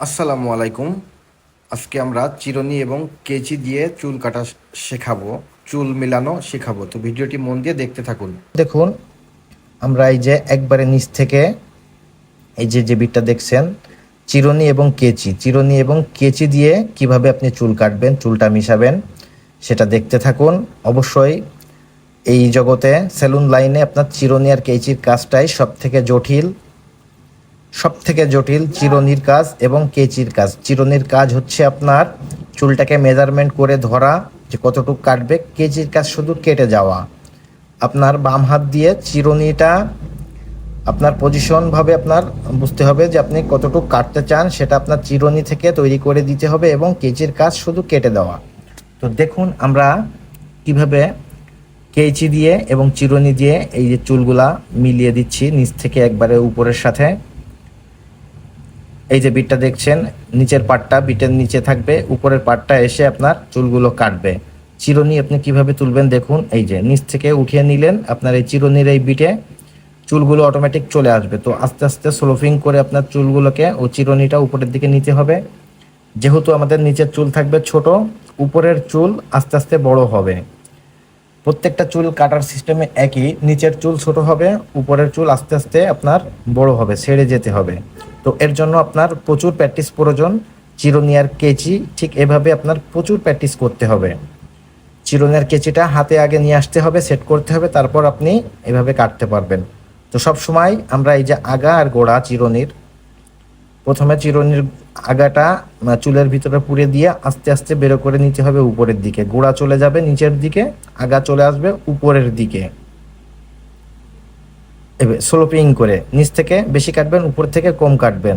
আসসালামু আলাইকুম। আজকে আমরা চিরুনি এবং কেচি দিয়ে চুল কাটা শেখাবো, চুল মেলানো শেখাবো। তো ভিডিওটি মন দিয়ে দেখতে থাকুন। দেখুন, আমরা এই যে একবারে নিচ থেকে এই যে যে বিটটা দেখছেন, চিরনি এবং কেচি। চিরনি এবং কেচি দিয়ে কীভাবে আপনি চুল কাটবেন, চুলটা মিশাবেন, সেটা দেখতে থাকুন। অবশ্যই এই জগতে সেলুন লাইনে আপনার চিরনি আর কেচির কাজটাই সব থেকে জটিল। সব থেকে জটিল চিরনির কাজ এবং কেচির কাজ। চিরনির কাজ হচ্ছে আপনার চুলটাকে মেজারমেন্ট করে ধরা, যে কতটুকু কাটবে। কেচির কাজ শুধু কেটে যাওয়া। আপনার বাম হাত দিয়ে চিরুনিটা আপনার পজিশনভাবে আপনার বুঝতে হবে যে আপনি কতটুকু কাটতে চান, সেটা আপনার চিরুনি থেকে তৈরি করে দিতে হবে এবং কেচির কাজ শুধু কেটে দেওয়া। তো দেখুন আমরা কীভাবে কেচি দিয়ে এবং চিরুনি দিয়ে এই যে চুলগুলা মিলিয়ে দিচ্ছি, নিচ থেকে একবারে উপরের সাথে। এই যে বিটটা দেখছেন, নিচের পাটটা বিটের নিচে থাকবে, উপরের পাটটা এসে আপনার চুলগুলো কাটবে। চিরুনি আপনি কীভাবে তুলবেন দেখুন, এই যে নিচ থেকে উঠিয়ে নিলেন আপনার এই চিরনির এই বিটে চুলগুলো অটোমেটিক চলে আসবে। তো আস্তে আস্তে স্লোফিং করে আপনার চুলগুলোকে ও চিরনিটা উপরের দিকে নিতে হবে। যেহেতু আমাদের নিচের চুল থাকবে ছোট, উপরের চুল আস্তে আস্তে বড় হবে। প্রত্যেকটা চুল কাটার সিস্টেমে একই, নিচের চুল ছোট হবে, উপরের চুল আস্তে আস্তে আপনার বড় হবে, ছেড়ে যেতে হবে। তো এর জন্য আপনার প্রচুর প্র্যাকটিস প্রয়োজন। চিরুনিয়ার কেচি, ঠিক এভাবে আপনার প্রচুর প্র্যাকটিস করতে হবে। চিরুনিয়ার কেচিটা হাতে আগে নিয়ে আসতে হবে সেট করতে হবে, তারপর আপনি এভাবে কাটতে পারবেন। তো সব সময় আমরা এই যে আগা আর গোড়া চিরুনির, প্রথমে চিরুনির আগাটা চুলের ভিতরে পুড়ে দিয়ে আস্তে আস্তে বেরো করে নিতে হবে উপরের দিকে। গোড়া চলে যাবে নিচের দিকে, আগা চলে আসবে উপরের দিকে। স্লোপিং করে, নিচ থেকে বেশি কাটবেন, উপর থেকে কম কাটবেন।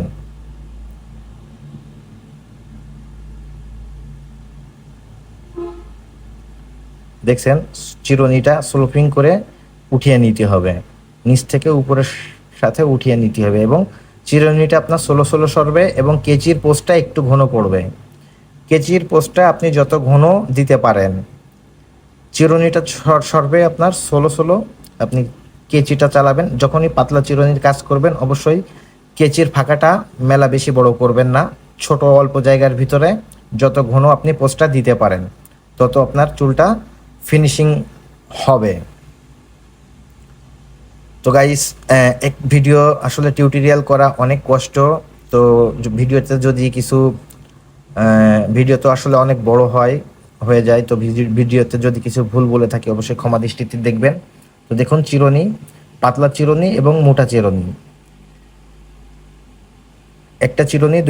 দেখছেন? চিরুনিটা স্লোপিং করে উঠিয়ে নিতে হবে। নিচ থেকে উপরের সাথে উঠিয়ে নিতে হবে এবং চিরুনিটা আপনার ষোলো ষোলো সরবে এবং কেচির পোস্টটা একটু ঘন পড়বে। কেচির পোস্টটা আপনি যত ঘন দিতে পারেন, চিরুনিটা সর- সরবে আপনার ষোলো ষোলো আপনি কেচিটা চালাবেন। যখনই পাতলা চিরুনির কাজ করবেন, অবশ্যই কেচির ফাঁকাটা মেলা বেশি বড় করবেন না। ছোট অল্প জায়গার ভিতরে যত ঘন আপনি পোস্টটা দিতে পারেন, তত আপনার চুলটা ফিনিশিং হবে। তো গাইস এক ভিডিও আসলে টিউটোরিয়াল করা অনেক কষ্ট। তো ভিডিওতে যদি কিছু ভিডিও তো আসলে অনেক বড় হয়, হয়ে যায়, তো ভিডি- ভিডিওতে যদি কিছু ভুল বলে থাকি, অবশ্যই ক্ষমা দৃষ্টিতে দেখবেন। তো দেখুন চিরণী পাতলা চিরণী এবং মোটা চিরুনি। একটা চিরণী দুই